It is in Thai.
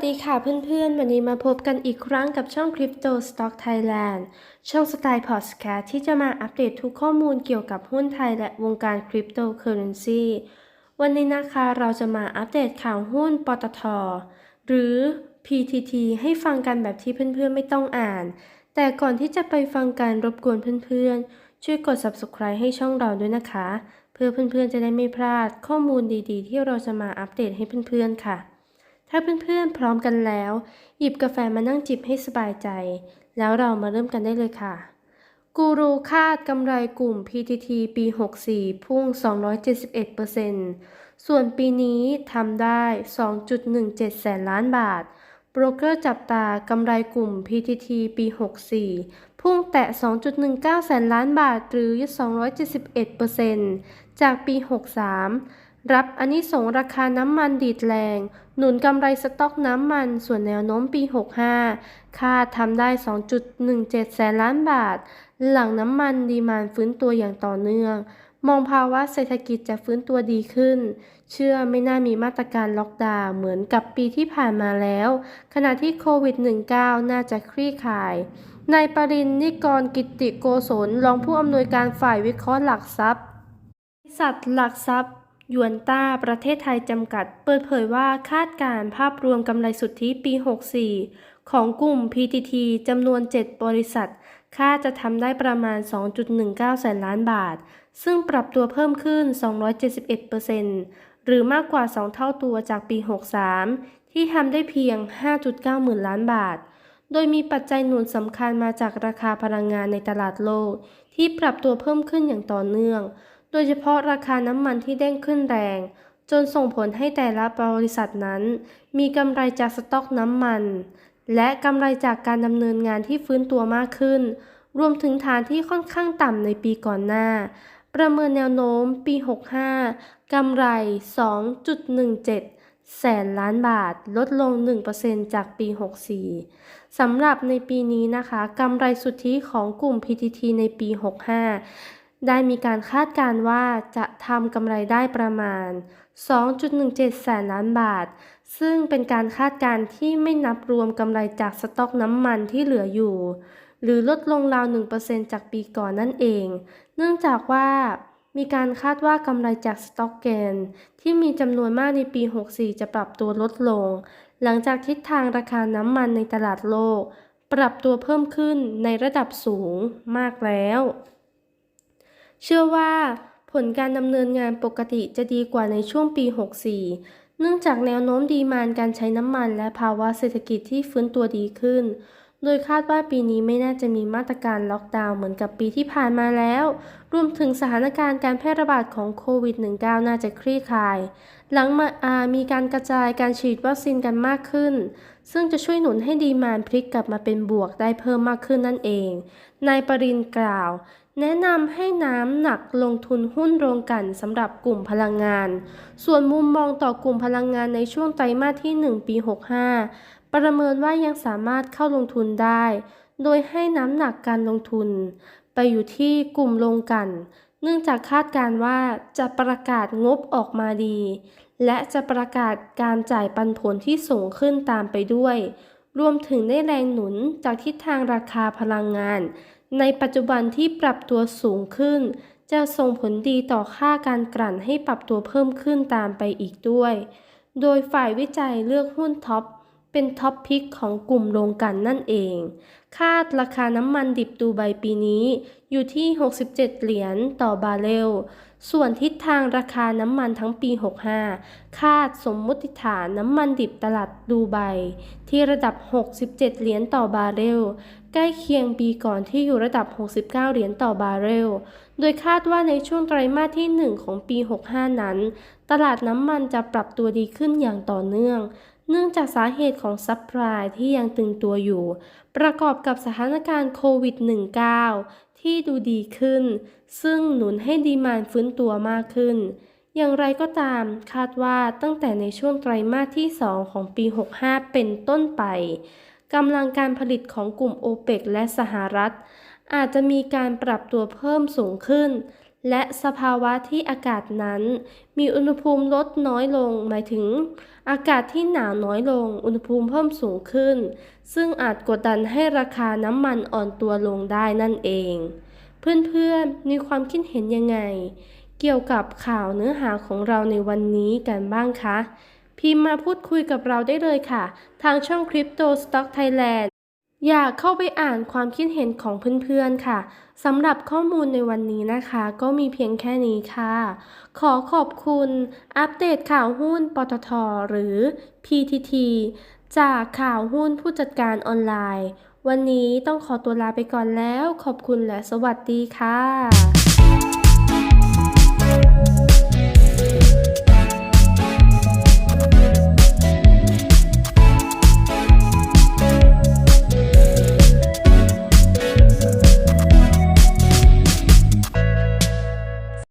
วัสดีค่ะเพื่อนๆ วันนี้มาพบกันอีกครั้งกับช่อง Crypto Stock Thailand ช่องสไตล์พอดแคสต์ที่จะมาอัปเดตทุกข้อมูลเกี่ยวกับหุ้นไทยและวงการคริปโตเคอเรนซีวันนี้นะคะเราจะมาอัปเดตข่าวหุ้นปตท หรือ PTT ให้ฟังกันแบบที่เพื่อนๆ ไม่ต้องอ่าน แต่ก่อนที่จะไปฟังการรบกวนเพื่อนๆ ช่วยกด subscribe ให้ช่องเราด้วยนะคะ เพื่อเพื่อนๆ จะได้ไม่พลาดข้อมูลดีๆ ที่เราจะมาอัปเดตให้เพื่อนๆ ค่ะ ถ้าเพื่อนๆพร้อมกันแล้ว หยิบกาแฟมานั่งจิบให้สบายใจ แล้วเรามาเริ่มกันได้เลยค่ะ กูรูคาดกำไรกลุ่ม PTT ปี 64 พุ่ง 271%ส่วนปีนี้ทำได้ 2.17 แสนล้านบาท โบรกเกอร์จับตากำไรกลุ่ม PTT ปี 64 พุ่งแตะ 2.19 แสนล้านบาทหรือ 271%จากปี 63 รับอันนี้ส่งราคาน้ำมันดีดแรง หนุนกำไรสต็อกน้ำมันส่วนแนวโน้มปี 65 คาดทำได้ 2.17 แสนล้านบาท หลังน้ำมันดีมานฟื้นตัวอย่างต่อเนื่อง มองภาวะเศรษฐกิจจะฟื้นตัวดีขึ้น เชื่อไม่น่ามีมาตรการล็อกดาวน์เหมือนกับปีที่ผ่านมาแล้ว ขณะที่โควิด -19 น่าจะคลี่คลายนายปรินนิกรกิตติโกศลรองผู้อำนวยการฝ่ายวิเคราะห์หลักทรัพย์บริษัทหลักทรัพย์ ยวนต้าประเทศไทยจำกัด เปิดเผยว่าคาดการณ์ภาพรวมกำไรสุทธิปี 64 ของกลุ่ม PTT จำนวน 7 บริษัทคาดจะทำได้ประมาณ 2.19 แสนล้านบาท ซึ่งปรับตัวเพิ่มขึ้น 271%หรือมากกว่า 2 เท่าตัวจากปี 63 ที่ทำได้เพียง 5.9 หมื่นล้านบาท โดยมีปัจจัยหนุนสำคัญมาจากราคาพลังงานในตลาดโลก ที่ปรับตัวเพิ่มขึ้นอย่างต่อเนื่อง โดยเฉพาะราคาน้ำมันที่เด้งขึ้นแรง จนส่งผลให้แต่ละบริษัทนั้น มีกำไรจากสต็อกน้ำมัน และกำไรจากการดำเนินงานที่ฟื้นตัวมากขึ้น รวมถึงฐานที่ค่อนข้างต่ำในปีก่อนหน้า ประเมินแนวโน้มปี 65 กำไร 2.17แสนล้านบาทลดลง 1%จากปี 64 สำหรับในปีนี้นะคะกำไรสุทธิของกลุ่ม PTT ในปี 65 ได้มีการคาดการณ์ว่าจะทำกำไรได้ประมาณ 2.17 แสนล้านบาท ซึ่งเป็นการคาดการณ์ที่ไม่นับรวมกำไรจากสต็อกน้ำมันที่เหลืออยู่ หรือลดลงราว 1%จากปีก่อนนั่นเอง เนื่องจากว่ามีการคาดว่ากำไรจากสต็อกเกนที่มีจำนวนมากในปี 64 จะปรับตัวลดลง หลังจากทิศทางราคาน้ำมันในตลาดโลก ปรับตัวเพิ่มขึ้นในระดับสูงมากแล้ว เชื่อว่าผลการดำเนินงานปกติจะดีกว่าในช่วงปี 64 เนื่องจากแนวโน้มดีมานการใช้น้ำมันและภาวะเศรษฐกิจที่ฟื้นตัวดีขึ้น โดยคาดว่าปีนี้ไม่น่าจะมีมาตรการล็อกดาวน์เหมือนกับปีที่ผ่านมาแล้ว รวมถึงสถานการณ์การแพร่ระบาดของโควิด -19 น่าจะคลี่คลาย หลังมาามีการกระจายการฉีดวัคซีนกันมากขึ้น ซึ่งจะช่วยหนุนให้ดีมานพลิกกลับมาเป็นบวกได้เพิ่มมากขึ้นนั่นเอง นายปรินกล่าว แนะนำให้น้ำหนักลงทุนหุ้นโรงกันสำหรับกลุ่มพลังงาน ส่วนมุมมองต่อกลุ่มพลังงานในช่วงไตรมาสที่ 1 ปี 65 ประเมินว่ายังสามารถเข้าลงทุนได้ โดยให้น้ำหนักการลงทุน ไปอยู่ที่กลุ่มโรงกัน เนื่องจากคาดการณ์ว่าจะประกาศงบออกมาดี และจะประกาศการจ่ายปันผลที่สูงขึ้นตามไปด้วย รวมถึงได้แรงหนุนจากทิศทางราคาพลังงาน ในปัจจุบันที่ปรับตัวสูงขึ้น จะส่งผลดีต่อค่าการกลั่นให้ปรับตัวเพิ่มขึ้นตามไปอีกด้วย โดยฝ่ายวิจัยเลือกหุ้นท็อปเป็นท็อปพิกของกลุ่มโรงกลั่นนั่นเอง คาดราคาน้ำมันดิบดูไบปีนี้อยู่ที่ 67 เหรียญต่อบาร์เรล ส่วนทิศทางราคาน้ำมันทั้งปี 65 คาดสมมติฐานน้ำมันดิบตลาดดูไบที่ระดับ 67 เหรียญต่อบาร์เรล ใกล้เคียงปีก่อนที่อยู่ระดับ 69 เหรียญต่อบาร์เรล โดยคาดว่าในช่วงไตรมาสที่ 1 ของปี 65 นั้น ตลาดน้ำมันจะปรับตัวดีขึ้นอย่างต่อเนื่อง เนื่องจากสาเหตุของซัพพลายที่ยังตึงตัวอยู่ ประกอบกับสถานการณ์โควิด -19 ที่ดูดีขึ้น ซึ่งหนุนให้ดีมานฟื้นตัวมากขึ้น อย่างไรก็ตามคาดว่าตั้งแต่ในช่วงไตรมาสที่ 2 ของปี 65 เป็นต้นไป กำลังการผลิตของกลุ่มโอเปกและสหรัฐ อาจจะมีการปรับตัวเพิ่มสูงขึ้น และสภาวะที่อากาศนั้น มีอุณหภูมิลดน้อยลง หมายถึง อากาศที่หนาวน้อยลง อุณหภูมิเพิ่มสูงขึ้น ซึ่งอาจกดดันให้ราคาน้ำมันอ่อนตัวลงได้นั่นเอง เพื่อนๆ มีความคิดเห็นยังไง เกี่ยวกับข่าวเนื้อหาของเราในวันนี้กันบ้างคะ พิมพ์มาพูดคุยกับเราได้เลยค่ะ ทางช่อง Crypto Stock Thailand อยากเข้าไปอ่านความคิดเห็นของเพื่อนๆค่ะสำหรับข้อมูลในวันนี้นะคะ ก็มีเพียงแค่นี้ค่ะ ขอขอบคุณ อัปเดตข่าวหุ้นปตทหรือ PTT จากข่าวหุ้นผู้จัดการออนไลน์ วันนี้ต้องขอตัวลาไปก่อนแล้ว ขอบคุณและสวัสดีค่ะ